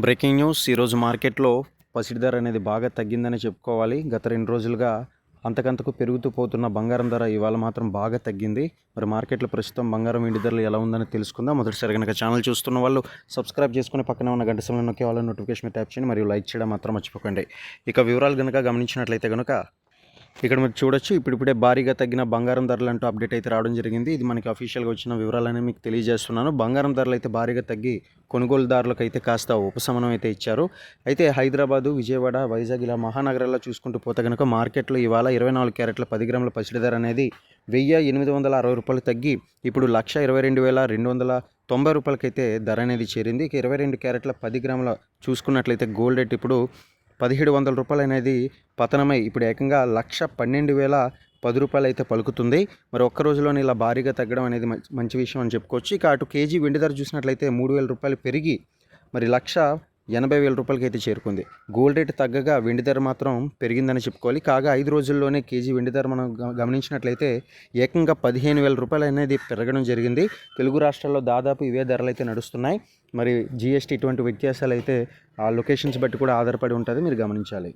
Breaking news. ఈరోజు మార్కెట్లో పసిడి ధర అనేది బాగా తగ్గిందని చెప్పుకోవాలి. గత రెండు రోజులుగా అంతకంతకు పెరుగుతూ పోతున్న బంగారం ధర ఇవాళ మాత్రం బాగా తగ్గింది. మరి మార్కెట్లో ప్రస్తుతం బంగారం వెండి ధరలు ఎలా ఉందని తెలుసుకుందాం. మొదటిసారి కనుక ఛానల్ చూస్తున్న వాళ్ళు సబ్స్క్రైబ్ చేసుకుని పక్కన ఉన్న గంట సమయంలో నొక్కే వాళ్ళ నోటిఫికేషన్ ట్యాప్ చేయండి. మరియు లైక్ చేయడం మాత్రం మర్చిపోకండి. ఇక వివరాలు కనుక గమనించినట్లయితే కనుక ఇక్కడ మీరు చూడొచ్చు. ఇప్పుడిప్పుడే భారీగా తగ్గిన బంగారం ధరలు అంటూ అప్డేట్ అయితే రావడం జరిగింది. ఇది మనకి అఫీషియల్గా వచ్చిన వివరాలని మీకు తెలియజేస్తున్నాను. బంగారం ధరలు అయితే భారీగా తగ్గి కొనుగోలుదారులకు అయితే కాస్త ఉపశమనం అయితే ఇచ్చారు. అయితే హైదరాబాదు విజయవాడ వైజాగ్ ఇలా మహానగరాల్లో చూసుకుంటూ పోతే కనుక మార్కెట్లో ఇవాళ ఇరవై నాలుగు క్యారెట్ల పది గ్రాముల పసిడి ధర అనేది వెయ్యి ఎనిమిది వందల అరవై రూపాయలు తగ్గి ఇప్పుడు లక్ష ఇరవై రెండు వేల రెండు వందల తొంభై రూపాయలకైతే ధర అనేది చేరింది. ఇక ఇరవై రెండు క్యారెట్ల పది గ్రాముల చూసుకున్నట్లయితే గోల్డ్ రేట్ ఇప్పుడు పదిహేడు వందల రూపాయలు అనేది పతనమై. ఇప్పుడు ఏకంగా లక్ష పన్నెండు వేల పది రూపాయలు అయితే పలుకుతుంది. మరి ఒక్క రోజులోనే ఇలా భారీగా తగ్గడం అనేది మంచి విషయం అని చెప్పుకోవచ్చు. ఇక అటు కేజీ వెండి ధర చూసినట్లయితే మూడు వేల రూపాయలు పెరిగి మరి లక్ష ఎనభై వేల రూపాయలకి అయితే చేరుకుంది. గోల్డ్ రేట్ తగ్గగా వెండి ధర మాత్రం పెరిగిందని చెప్పుకోవాలి. కాగా ఐదు రోజుల్లోనే కేజీ వెండి ధర మనం గమనించినట్లయితే ఏకంగా పదిహేను వేల రూపాయలు అనేది పెరగడం జరిగింది. తెలుగు రాష్ట్రాల్లో దాదాపు ఇవే ధరలు అయితే నడుస్తున్నాయి. మరి జిఎస్టీ ఇటువంటి వ్యత్యాసాలు అయితే ఆ లొకేషన్స్ బట్టి కూడా ఆధారపడి ఉంటుంది. మీరు గమనించాలి.